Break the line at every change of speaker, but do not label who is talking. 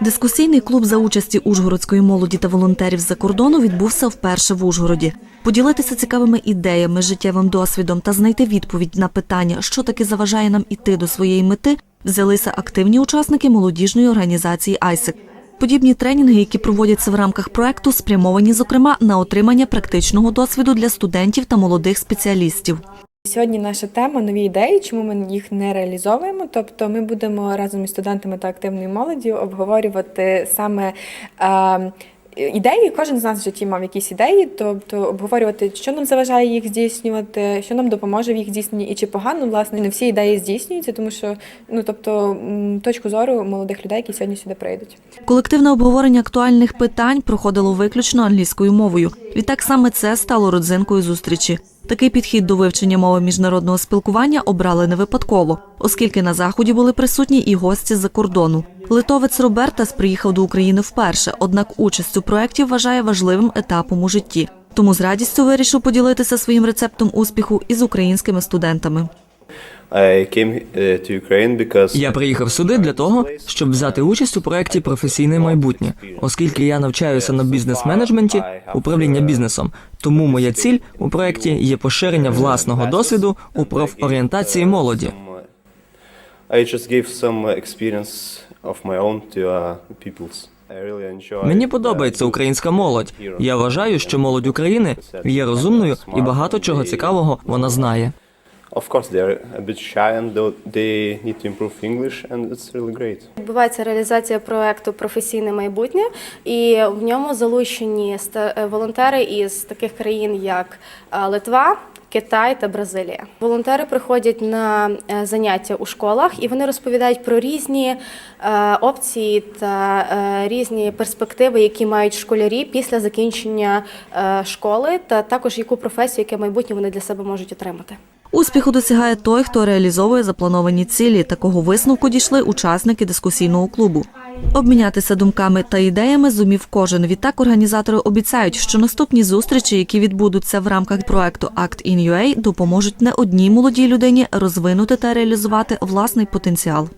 Дискусійний клуб за участі ужгородської молоді та волонтерів з-за кордону відбувся вперше в Ужгороді. Поділитися цікавими ідеями, життєвим досвідом та знайти відповідь на питання, що таки заважає нам іти до своєї мети, взялися активні учасники молодіжної організації «Айсек». Подібні тренінги, які проводяться в рамках проекту, спрямовані, зокрема, на отримання практичного досвіду для студентів та молодих спеціалістів.
Сьогодні наша тема нові ідеї, чому ми їх не реалізовуємо. Тобто, ми будемо разом із студентами та активною молоддю обговорювати саме. Е, Ідеї, кожен з нас в житті мав якісь ідеї, тобто обговорювати, що нам заважає їх здійснювати, що нам допоможе в їх здійсненні, і чи погано власне не всі ідеї здійснюються, тому що ну тобто точку зору молодих людей, які сьогодні сюди прийдуть.
Колективне обговорення актуальних питань проходило виключно англійською мовою. Відтак саме це стало родзинкою зустрічі. Такий підхід до вивчення мови міжнародного спілкування обрали не випадково, оскільки на заході були присутні і гості з-за кордону. Литовець Робертас приїхав до України вперше, однак участь у проєкті вважає важливим етапом у житті. Тому з радістю вирішив поділитися своїм рецептом успіху із українськими студентами.
To
Я приїхав сюди для того, щоб взяти участь у проєкті Професійне майбутнє, оскільки я навчаюся на бізнес-менеджменті, управління бізнесом. Тому моя ціль у проєкті є поширення власного досвіду у профорієнтації молоді.
Uh,
Мені подобається українська молодь. Я вважаю, що молодь України є розумною і багато чого цікавого вона знає.
Of course, they're a bit shy and they need to improve English, and it's really great.
Відбувається реалізація проекту Професійне майбутнє, і в ньому залучені е, волонтери із таких країн, як е, Литва. Китай та Бразилія. Волонтери приходять на е, заняття у школах і вони розповідають про різні опції та різні перспективи, які мають школярі після закінчення школи, та також яку професію, яке майбутнє вони для себе можуть отримати.
Успіху досягає той, хто реалізовує заплановані цілі. Такого висновку дійшли учасники дискусійного клубу. Обмінятися думками та ідеями зумів кожен. Відтак організатори обіцяють, що наступні зустрічі, які відбудуться в рамках проекту Act in UA, допоможуть не одній молодій людині розвинути та реалізувати власний потенціал.